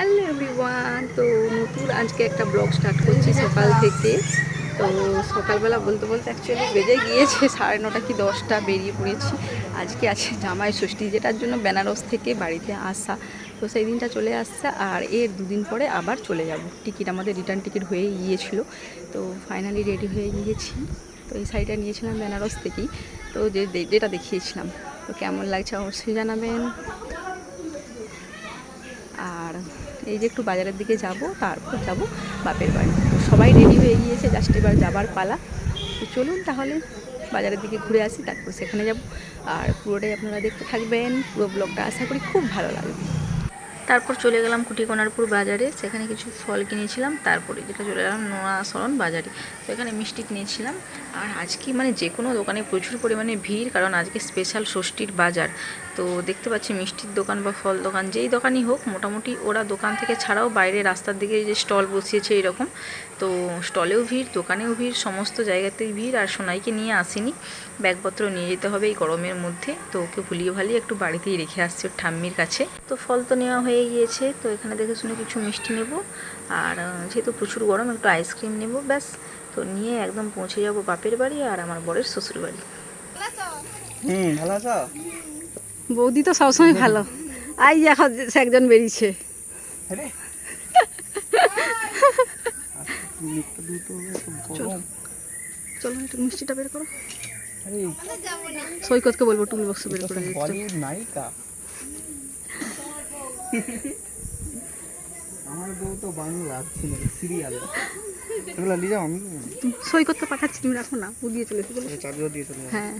Hello everyone, তো নতুন আজকে একটা ব্লগ স্টার্ট করছি সকাল থেকে। তো সকালবেলা বলতে বলতে অ্যাকচুয়ালি বেজে গিয়েছে, সাড়ে নটা কি দশটা বেরিয়ে পড়েছি। আজকে আছে জামাই ষষ্ঠী, যেটার জন্য বেনারস থেকে বাড়িতে আসা। তো সেই দিনটা চলে আসছে আর এর দুদিন পরে আবার চলে যাব। টিকিট আমাদের রিটার্ন টিকিট হয়ে গিয়েছিল, তো ফাইনালি রেডি হয়ে গিয়েছি। তো এই শাড়িটা নিয়েছিলাম বেনারস থেকেই। তো যে যেটা দেখিয়েছিলাম। তো কেমন লাগছে অবশ্যই জানাবেন। আর এই যে একটু বাজারের দিকে যাব, তারপর যাব বাপের বাড়ি। সবাই রেডি হয়ে গিয়েছে জাস্ট এবার যাবার পালা। তো চলুন তাহলে বাজারের দিকে ঘুরে আসি, তারপর সেখানে যাব। আর পুরোটাই আপনারা দেখতে থাকবেন, পুরো ব্লগটা আশা করি খুব ভালো লাগবে। তারপর চলে গেলাম কুটিকোনারপুর বাজারে, সেখানে কিছু ফল কিনেছিলাম, তারপরে যেটা চলে গেলাম নোয়াশরণ বাজারে। তো এখানে মিষ্টি কিনেছিলাম। আর আজকে মানে যে কোনো দোকানে প্রচুর পরিমাণে ভিড়, কারণ আজকে স্পেশাল ষষ্ঠীর বাজার। তো দেখতে পাচ্ছি মিষ্টির দোকান বা ফল দোকান, যেই দোকানই হোক, মোটামুটি ওরা দোকান থেকে ছাড়াও বাইরে রাস্তার দিকে যে স্টল বসিয়েছে এরকম। তো স্টলেও ভিড়, দোকানেও ভিড়, সমস্ত জায়গাতেই ভিড়। আর সোনাইকে নিয়ে আসিনি, ব্যাগপত্র নিয়ে যেতে হবে এই গরমের মধ্যে। তো ওকে ভুলিয়ে ভালিয়ে একটু বাড়িতেই রেখে আসছে ওর ঠাম্মির কাছে। তো ফল তো নেওয়া হয়ে গিয়েছে। তো এখানে দেখে শুনে কিছু মিষ্টি নেব। আর যেহেতু প্রচুর গরম একটু আইসক্রিম নেব ব্যাস। তো নিয়ে একদম পৌঁছে যাব বাপের বাড়ি আর আমার বরের শ্বশুর বাড়ি। হুম ভালো আছো? বৌদি তো সবসময় ভালো। আই যে এখন সে একজন বেরিয়েছে। চলো একটু মিষ্টিটা বের করো। সৈকতকে বলব টুল বক্স বের করে নায়িকা। আমার বউ তো বাংলা ছিল সিরিয়াল এগুলো নিয়ে যাও আমি করতে পাঠাচ্ছি তুমি রাখো না ও দিয়ে চলে এসে বলো চাবিও দিয়ে চলে। হ্যাঁ।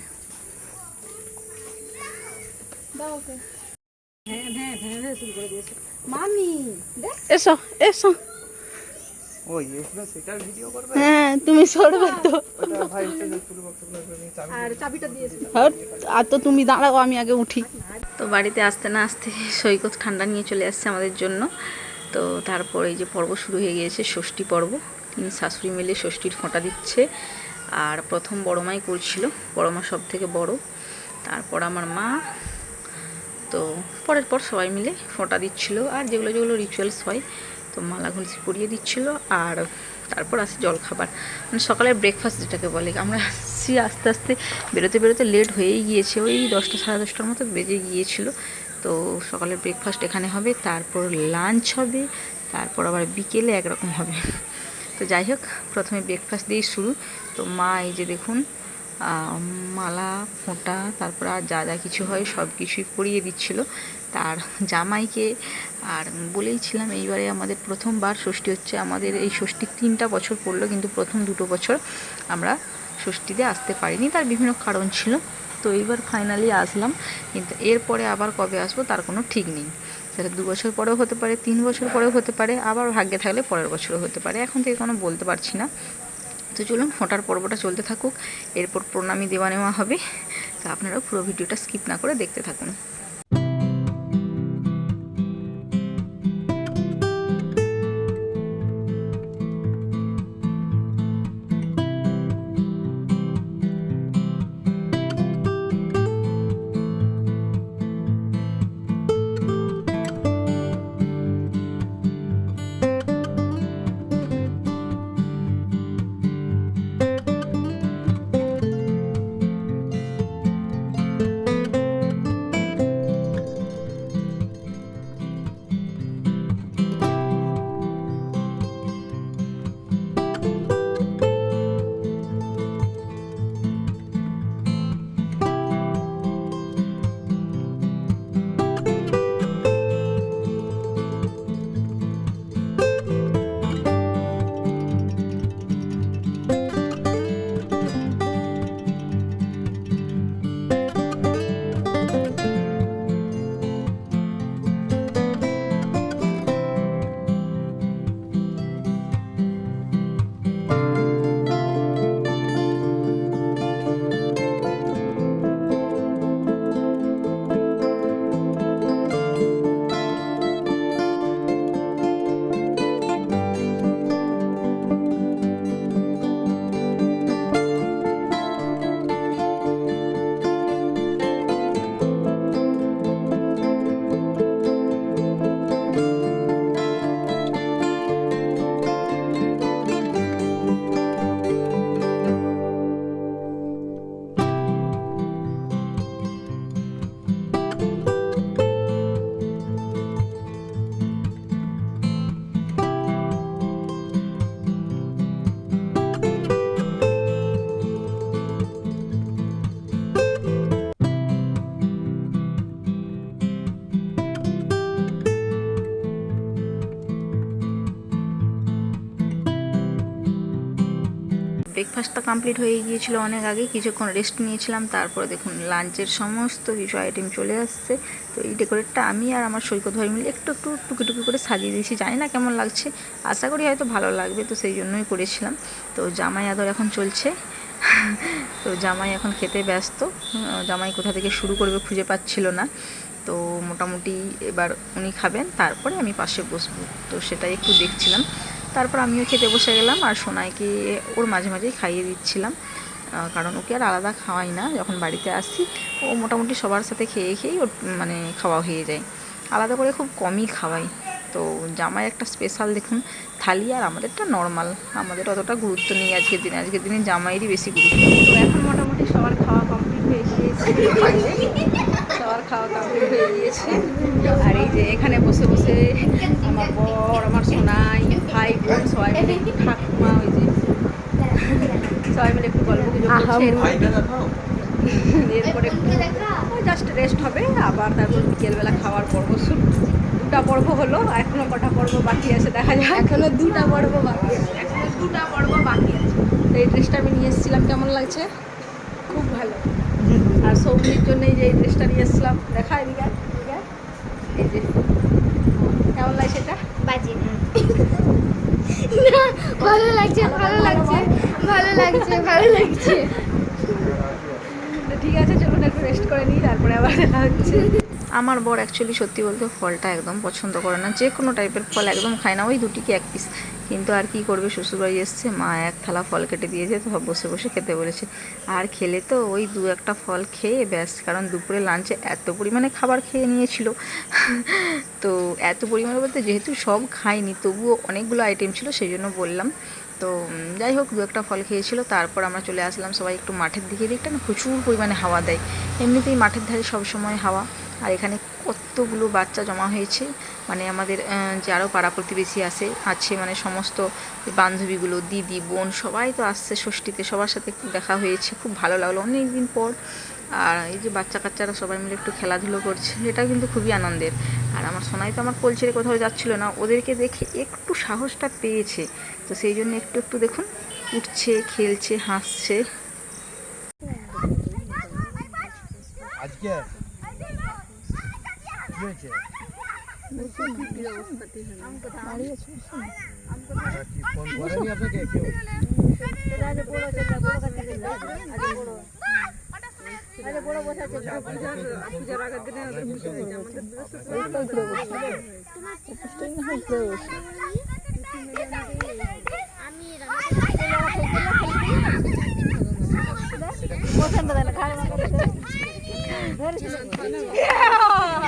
মামি এসো এসো। ওই সেটার ভিডিও করবে? হ্যাঁ তুমি সরবে তো। ওটা ভাই হচ্ছে পুরো বক্সগুলো নিয়ে চাবি আর চাবিটা আর তো তুমি দাঁড়াও আমি আগে উঠি। তো বাড়িতে আসতে না আসতে সৈকত ঠান্ডা নিয়ে চলে আসছে আমাদের জন্য। তো তারপর এই যে পর্ব শুরু হয়ে গিয়েছে ষষ্ঠী পর্ব। তিনি শাশুড়ি মিলে ষষ্ঠীর ফোঁটা দিচ্ছে। আর প্রথম বড় মাই করছিল বড় মা সব থেকে বড়। তারপর আমার মা তো পরের পর সবাই মিলে ফোঁটা দিচ্ছিল। আর যেগুলো যেগুলো রিচুয়ালস হয় তো মালা ঘুষি পরিয়ে দিচ্ছিল আর তারপর আসে জলখাবার। মানে সকালের ব্রেকফাস্ট যেটাকে বলে, আমরা আসছি আস্তে আস্তে, বেরোতে বেরোতে লেট হয়েই গিয়েছে, ওই দশটা সাড়ে দশটার মতো বেজে গিয়েছিল। তো সকালের ব্রেকফাস্ট এখানে হবে, তারপর লাঞ্চ হবে, তারপর আবার বিকেলে একরকম হবে। তো যাই হোক, প্রথমে ব্রেকফাস্ট দিয়েই শুরু। তো মা, এই যে দেখুন মালা, ফোঁটা, তারপর আর যা যা কিছু হয় সব কিছুই পরিয়ে দিচ্ছিল। তার জামাইকে। আর বলেইছিলাম এইবারে আমাদের প্রথমবার ষষ্ঠী হচ্ছে। আমাদের এই ষষ্ঠীর তিনটা বছর পড়ল, কিন্তু প্রথম দুটো বছর আমরা ষষ্ঠীতে আসতে পারিনি। তার বিভিন্ন কারণ ছিল। তো এইবার ফাইনালি আসলাম। কিন্তু এরপরে আবার কবে আসব তার কোনো ঠিক নেই। সেটা দু বছর পরেও হতে পারে, তিন বছর পরেও হতে পারে, আবার ভাগ্যে থাকলে পরের বছরও হতে পারে। এখন থেকে কোনো বলতে পারছি না। তো চলুন, ফোঁটার পর্বটা চলতে থাকুক। এরপর প্রণামী দেওয়া নেওয়া হবে। তো আপনারাও পুরো ভিডিওটা স্কিপ না করে দেখতে থাকুন। ব্রেকফাস্টটা কমপ্লিট হয়ে গিয়েছিল অনেক আগে, কিছুক্ষণ রেস্ট নিয়েছিলাম, তারপরে দেখুন লাঞ্চের সমস্ত কিছু আইটেম চলে আসছে। তো এই ডেকোরেটটা আমি আর আমার সৈকত ভাই মিলে একটু একটু টুকি টুকি করে সাজিয়ে দিয়েছি, জানি না কেমন লাগছে। আশা করি হয়তো ভালো লাগবে, তো সেই জন্যই করেছিলাম। তো জামাই আদর এখন চলছে। তো জামাই এখন খেতে ব্যস্ত। জামাই কোথা থেকে শুরু করবে খুঁজে পাচ্ছিল না। তো মোটামুটি এবার উনি খাবেন, তারপরে আমি পাশে বসবো। তো সেটাই একটু দেখছিলাম। তারপর আমিও খেতে বসে গেলাম আর সোনাইকে ওর মাঝে মাঝেই খাইয়ে দিচ্ছিলাম। কারণ ওকে আর আলাদা খাওয়াই না, যখন বাড়িতে আসি, ও মোটামুটি সবার সাথে খেয়ে খেয়েই ওর মানে খাওয়া হয়ে যায়। আলাদা করে খুব কমই খাওয়াই। তো জামাই একটা স্পেশাল দেখুন, থালি আর আমাদেরটা নর্মাল আমাদের অতটা গুরুত্ব নেই আজকের দিনে। আজকের দিনে জামাইয়েরই বেশি গুরুত্ব। তো এখন মোটামুটি সবার খাওয়া কমপ্লিট হয়ে গিয়েছে। সবার খাওয়া কমপ্লিট হয়ে গিয়েছে। আর এই যে এখানে বসে বসে আমার বর আমার সোনাই ভাই বোন সবাই মিলে একটু ঠাকুমা ওই যে সবাই মিলে একটু গল্প গুজব করছে এরপরে একটু জাস্ট রেস্ট হবে আবার তারপর বিকেলবেলা খাওয়ার পর্ব শুরু। দুটা পর্ব হলো এখনও কটা পর্ব বাকি আছে দেখা যাক। এখনও দুটা পর্ব বাকি আছে। এখনও দুটা পর্ব বাকি আছে। তো এই ড্রেসটা আমি নিয়ে এসেছিলাম কেমন লাগছে? খুব ভালো। আর সৌমির জন্য এই যে এই ড্রেসটা নিয়ে এসেছিলাম দেখা এদিকে এই যে কেমন লাগছে এটা? বাজে ভালো লাগছে ভালো লাগছে ভালো লাগছে ভালো লাগছে। ঠিক আছে চলুন একটু রেস্ট করে নিই তারপরে আবার দেখা হচ্ছে। আমার বর অ্যাকচুয়ালি সত্যি বলতে ফলটা একদম পছন্দ করে না যে কোনো টাইপের ফল একদম খায় না ওই দুটিকে এক পিস কিন্তু আর কি করবে? শ্বশুরবাড়ি এসছে, মা এক থালা ফল কেটে দিয়েছে সব বসে বসে খেতে বলেছে। আর খেলে তো ওই দু একটা ফল খেয়ে ব্যাস, কারণ দুপুরে লাঞ্চে এত পরিমাণে খাবার খেয়ে নিয়েছিল। তো এত পরিমাণে বলতে যেহেতু সব খায়নি, তবুও অনেকগুলো আইটেম ছিল, সেই জন্য বললাম। তো যাই হোক, দু একটা ফল খেয়েছিল, তারপর আমরা চলে আসলাম সবাই একটু মাঠের দিকে। দিকটা না প্রচুর পরিমাণে হাওয়া দেয়। এমনিতেই মাঠের ধারে সব সময় হাওয়া। আর এখানে কতগুলো বাচ্চা জমা হয়েছে? মানে আমাদের যে আরও পাড়া প্রতিবেশী আসে আছে মানে সমস্ত বান্ধবীগুলো, দিদি, বোন সবাই তো আসছে ষষ্ঠীতে, সবার সাথে দেখা হয়েছে, খুব ভালো লাগল অনেক দিন পর। আর এই যে বাচ্চা কাচ্চারা সবাই মিলে একটু খেলাধুলো করছে, এটা কিন্তু খুবই আনন্দের। আর আমার সোনাই তো আমার কোল ছেড়ে কোথাও যাচ্ছিল না, ওদেরকে দেখে একটু সাহসটা পেয়েছে। তো সেই জন্য একটু একটু দেখুন, উঠছে, খেলছে, হাসছে। আজকে? হয়েছে? কি ফোন করেনি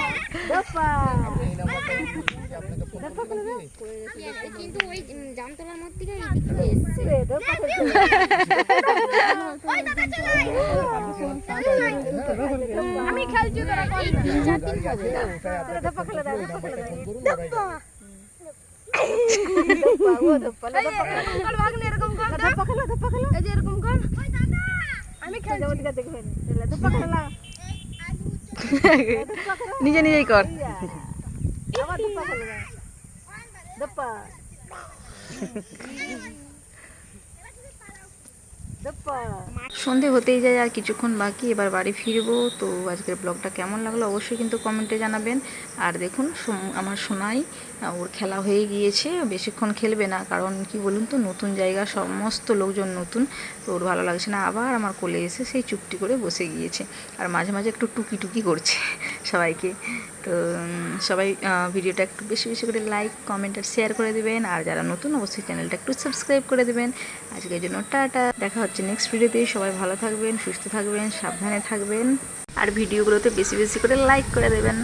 কিন্তু ওই জামতলার থেকে এই দিক থেকে এসছে আমি খেলছি তোরা এই তিন চার দিন হবে নিজে নিজেই কর সন্ধে হতেই যায় আর কিছুক্ষণ বাকি, এবার বাড়ি ফিরবো। তো আজকের ব্লগটা কেমন লাগল অবশ্যই কিন্তু কমেন্টে জানাবেন। আর দেখুন আমার সোনাই ওর খেলা হয়ে গিয়েছে, বেশিক্ষণ খেলবে না। কারণ কি বলুন তো, নতুন জায়গা, সমস্ত লোকজন নতুন। তো ওর ভালো লাগছে না। আবার আমার কোলে এসে সেই চুপটি করে বসে গিয়েছে। আর মাঝে মাঝে একটু টুকি টুকি করছে। সবাইকে। তো সবাই ভিডিওটা একটু বেশি বেশি করে লাইক কমেন্ট আর শেয়ার করে দেবেন। আর যারা নতুন, অবশ্যই চ্যানেলটা একটু সাবস্ক্রাইব করে দেবেন। আজকের জন্য টাটা। দেখা হচ্ছে নেক্সট ভিডিওতে সবাই ভালো থাকবেন, সুস্থ থাকবেন, সাবধানে থাকবেন। আর ভিডিওগুলোতে বেশি বেশি করে লাইক করে দেবেন।